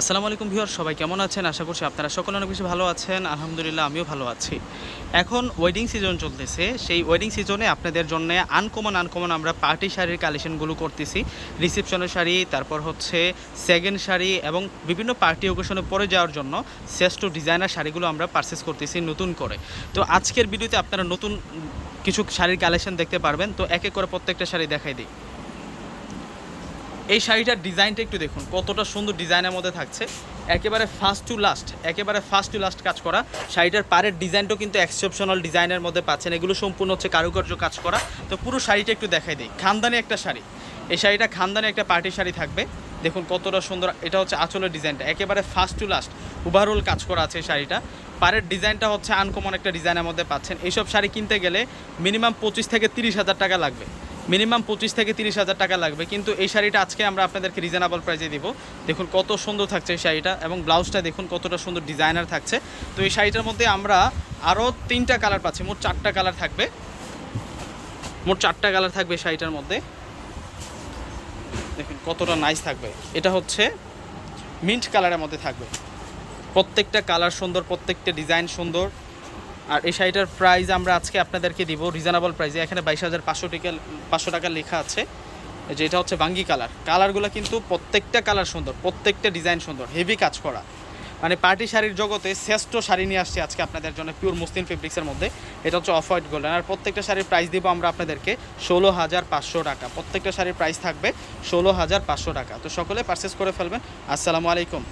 আসসালামু আলাইকুম ভিউয়ার সবাই কেমন আছেন? আশা করছি আপনারা সকলে অনেক বেশি ভালো আছেন। আলহামদুলিল্লাহ, আমিও ভালো আছি। এখন ওয়েডিং সিজন চলতেছে। সেই ওয়েডিং সিজনে আপনাদের জন্য আনকমন আনকমন আমরা পার্টি শাড়ির কালেকশনগুলো করতেছি। রিসেপশনের শাড়ি, তারপর হচ্ছে সেকেন্ড শাড়ি এবং বিভিন্ন পার্টি ওকেশনে পরে যাওয়ার জন্য শ্রেষ্ঠ ডিজাইনার শাড়িগুলো আমরা পারচেস করতেছি নতুন করে। তো আজকের ভিডিওতে আপনারা নতুন কিছু শাড়ির কালেকশন দেখতে পারবেন। তো এক এক করে প্রত্যেকটা শাড়ি দেখাই দিই। এই শাড়িটার ডিজাইনটা একটু দেখুন, কতটা সুন্দর ডিজাইনের মধ্যে থাকছে। একেবারে ফার্স্ট টু লাস্ট একেবারে ফার্স্ট টু লাস্ট কাজ করা। শাড়িটার পাড়ের ডিজাইনটাও কিন্তু এক্সেপশনাল ডিজাইনের মধ্যে পাচ্ছেন। এগুলো সম্পূর্ণ হচ্ছে কারুকার্য কাজ করা। তো পুরো শাড়িটা একটু দেখাই দিই। খানদানি একটা শাড়ি। এই শাড়িটা খানদানি একটা পার্টি শাড়ি থাকবে। দেখুন কতটা সুন্দর, এটা হচ্ছে আঁচলের ডিজাইনটা। একেবারে ফার্স্ট টু লাস্ট ওভারঅল কাজ করা আছে শাড়িটা। পাড়ের ডিজাইনটা হচ্ছে আনকমন একটা ডিজাইনের মধ্যে পাচ্ছেন। এইসব শাড়ি কিনতে গেলে মিনিমাম পঁচিশ থেকে তিরিশ হাজার টাকা লাগবে। মিনিমাম পঁচিশ থেকে তিরিশ হাজার টাকা লাগবে। কিন্তু এই শাড়িটা আজকে আমরা আপনাদেরকে রিজনেবল প্রাইসে দিব। দেখুন কত সুন্দর থাকছে এই শাড়িটা এবং ব্লাউজটা দেখুন কতটা সুন্দর ডিজাইনার থাকছে। তো এই শাড়িটার মধ্যে আমরা আরও তিনটা কালার পাচ্ছি, মোট চারটা কালার থাকবে। মোট চারটা কালার থাকবে শাড়িটার মধ্যে। দেখুন কতটা নাইস থাকবে। এটা হচ্ছে মিন্ট কালারের মধ্যে থাকবে। প্রত্যেকটা কালার সুন্দর, প্রত্যেকটা ডিজাইন সুন্দর। আর এই শাড়িটার প্রাইস আমরা আজকে আপনাদেরকে দিব রিজনেবল প্রাইসে এখানে বাইশ হাজার পাঁচশো টাকা পাঁচশো টাকা লেখা আছে। যেটা হচ্ছে বাঙ্গি কালার কালারগুলো কিন্তু প্রত্যেকটা কালার সুন্দর, প্রত্যেকটা ডিজাইন সুন্দর হেভি কাজ করা। মানে পার্টি শাড়ির জগতে শ্রেষ্ঠ শাড়ি নিয়ে আসছে আজকে আপনাদের জন্য পিওর মুসলিম ফেব্রিক্সের মধ্যে। এটা হচ্ছে অফ হোয়াইট গোল্ডেন আর প্রত্যেকটা শাড়ির প্রাইস দিব আমরা আপনাদেরকে ষোলো হাজার পাঁচশো টাকা। প্রত্যেকটা শাড়ির প্রাইস থাকবে ষোলো হাজার পাঁচশো টাকা। তো সকলে পারচেস করে ফেলবেন। আসসালামু আলাইকুম।